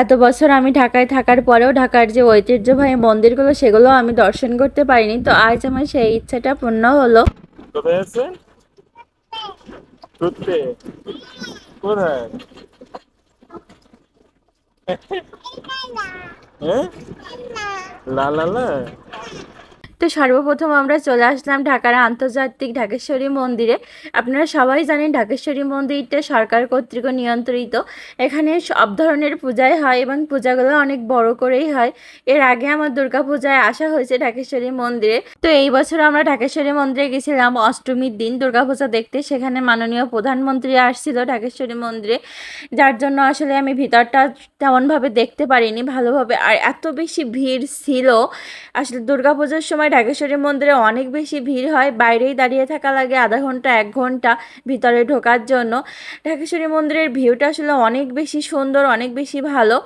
এত বছর আমি ঢাকায় থাকার পরেও ঢাকার যে ঐতিহ্যবাহী মন্দিরগুলো সেগুলো আমি দর্শন করতে পারিনি। তো আজ আমার সেই ইচ্ছাটা পূর্ণ হলো। কোথায়? তো সর্বপ্রথম আমরা চলে আসলাম ঢাকার আন্তর্জাতিক ঢাকেশ্বরী মন্দিরে। আপনারা সবাই জানেন ঢাকেশ্বরী মন্দিরটা সরকার কর্তৃক নিয়ন্ত্রিত। এখানে সব ধরনের পূজাই হয় এবং পূজাগুলো অনেক বড় করেই হয়। এর আগে আমার দুর্গা পূজায় আসা হয়েছে ঢাকেশ্বরী মন্দিরে। তো এই বছর আমরা ঢাকেশ্বরী মন্দিরে গেছিলাম অষ্টমীর দিন। দুর্গাপূজা দেখতে সেখানে মাননীয় প্রধানমন্ত্রী আসছিল ঢাকেশ্বরী মন্দিরে। যার জন্য আসলে আমি ভিতরটা তেমনভাবে দেখতে পারিনি ভালোভাবে। আর এত বেশি ভিড় ছিল, আসলে দুর্গাপুজোর সময় ঢাকেশ্বরী মন্দিরে অনেক বেশি ভিড় হয়। বাইরেই দাঁড়িয়ে থাকা লাগে আধা ঘণ্টা, এক ঘণ্টা ভিতরে ঢোকার জন্য। ঢাকেশ্বরী মন্দিরের ভিউটা আসলে অনেক বেশি সুন্দর, অনেক বেশি ভালো।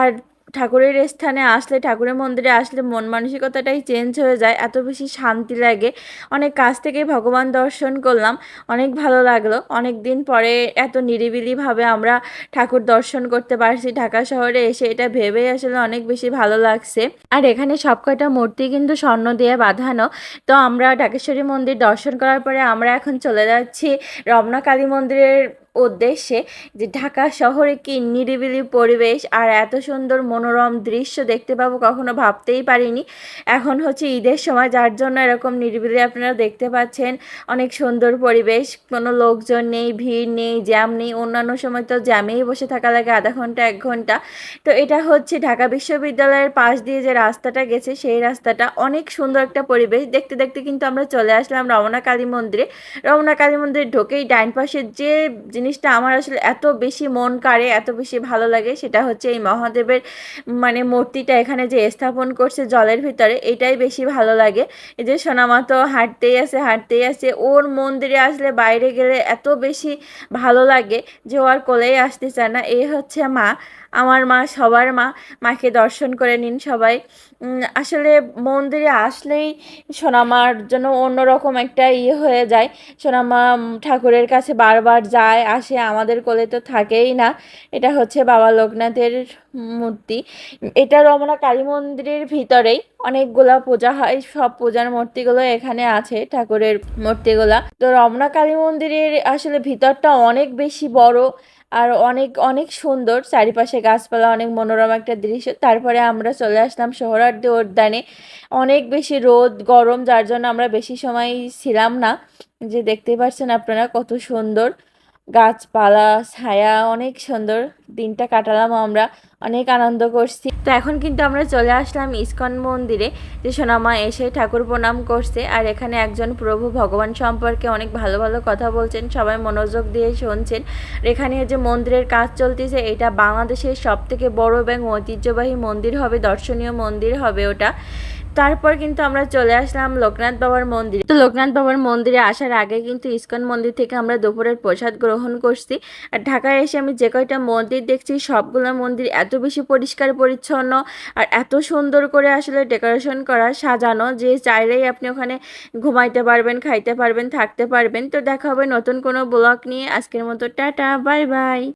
আর ঠাকুরের স্থানে আসলে, ঠাকুরের মন্দিরে আসলে মন মানসিকতাটাই চেঞ্জ হয়ে যায়, এত বেশি শান্তি লাগে। অনেক কাছ থেকে ভগবান দর্শন করলাম, অনেক ভালো লাগল। অনেক দিন পরে এত নিরিবিলিভাবে আমরা ঠাকুর দর্শন করতে পারছি, ঢাকা শহরে এসে এটা ভেবেই আসলে অনেক বেশি ভালো লাগছে। আর এখানে সব কয়টা মূর্তি কিন্তু স্বর্ণ দিয়ে বাঁধানো। তো আমরা ঢাকেশ্বরী মন্দির দর্শন করার পরে আমরা এখন চলে যাচ্ছি রমনা কালী মন্দিরের উদ্দেশ্যে যে ঢাকা শহরে কি নিরিবিলি পরিবেশ আর এত সুন্দর মনোরম দৃশ্য দেখতে পাবো কখনো ভাবতেই পারিনি। এখন হচ্ছে ঈদের সময়, যার জন্য এরকম নিরিবিলি আপনারা দেখতে পাচ্ছেন। অনেক সুন্দর পরিবেশ, কোনো লোকজন নেই, ভিড় নেই, জ্যাম নেই, অন্যান্য সময় তো জ্যামেই বসে থাকা লাগে আধা ঘণ্টা, এক ঘণ্টা। তো এটা হচ্ছে ঢাকা বিশ্ববিদ্যালয়ের পাশ দিয়ে যে রাস্তাটা গেছে, সেই রাস্তাটা অনেক সুন্দর একটা পরিবেশ। দেখতে দেখতে কিন্তু আমরা চলে আসলাম রমনা কালী মন্দিরে। রমনা কালী মন্দিরে ঢোকেই ডাইন পাশের যে জিনিসটা আমার আসলে এত বেশি মন কাড়ে, এত বেশি ভালো লাগে, সেটা হচ্ছে এই মহাদেবের মানে মূর্তিটা এখানে যে স্থাপন করছে জলের ভিতরে, এটাই বেশি ভালো লাগে। এই যে সোনামা তো হাঁটতেই আছে হাঁটতেই আছে ওর মন্দিরে আসলে বাইরে গেলে এত বেশি ভালো লাগে যে ও আর কোলেই আসতে চায় না। এই হচ্ছে মা, আমার মা, সবার মা, মাকে দর্শন করে নিন সবাই। আসলে মন্দিরে আসলেই সোনামার জন্য অন্যরকম একটা ইয়ে হয়ে যায়। সোনামা ঠাকুরের কাছে বারবার যায়, আসে, আমাদের কোলে তো থাকেই না। এটা হচ্ছে বাবা লোকনাথের মূর্তি। এটা রমনা কালী মন্দিরের ভিতরেই অনেকগুলা পূজা হয়, সব পূজার মূর্তিগুলো এখানে আছে, ঠাকুরের মূর্তিগুলা। তো রমনা কালী মন্দিরের আসলে ভিতরটা অনেক বেশি বড় আর অনেক অনেক সুন্দর চারিপাশে গাছপালা, অনেক মনোরম একটা দৃশ্য। তারপরে আমরা চলে আসলাম সোহরার্দি উদ্যানে। অনেক বেশি রোদ, গরম, যার জন্য আমরা বেশি সময় ছিলাম না। যে দেখতেই পাচ্ছেন আপনারা কত সুন্দর। গাছপালা, ছায়া, অনেক সুন্দর। দিনটা কাটালাম আমরা। অনেক আনন্দ করছি। তো এখন কিন্তু আমরা চলে আসলাম ইস্কন মন্দিরে, যে সোনামা এসে ঠাকুর প্রণাম করছে। আর এখানে একজন প্রভু ভগবান সম্পর্কে অনেক ভালো ভালো কথা বলছেন, সবাই মনোযোগ দিয়ে শুনছেন। এখানে যে মন্দিরের কাজ চলতেছে, এটা বাংলাদেশের সব থেকে বড় এবং ঐতিহ্যবাহী মন্দির হবে, দর্শনীয় মন্দির হবে ওটা। তারপর কিন্তু আমরা চলে আসলাম লোকনাথ বাবার মন্দিরে। তো লোকনাথ বাবার মন্দিরে আসার আগে কিন্তু ইস্কন মন্দির থেকে আমরা দুপুরের প্রসাদ গ্রহণ করছি। আর ঢাকায় এসে আমি যে কয়টা মন্দির দেখছি, সবগুলো মন্দির এত বেশি পরিষ্কার, পরিচ্ছন্ন আর এত সুন্দর করে আসলে ডেকোরেশন করা, সাজানো যে চাইলেই আপনি ওখানে ঘুমাইতে পারবেন, খাইতে পারবেন, থাকতে পারবেন। তো দেখা হবে নতুন কোনো ব্লগ নিয়ে। আজকের মতো টাটা, বাই বাই।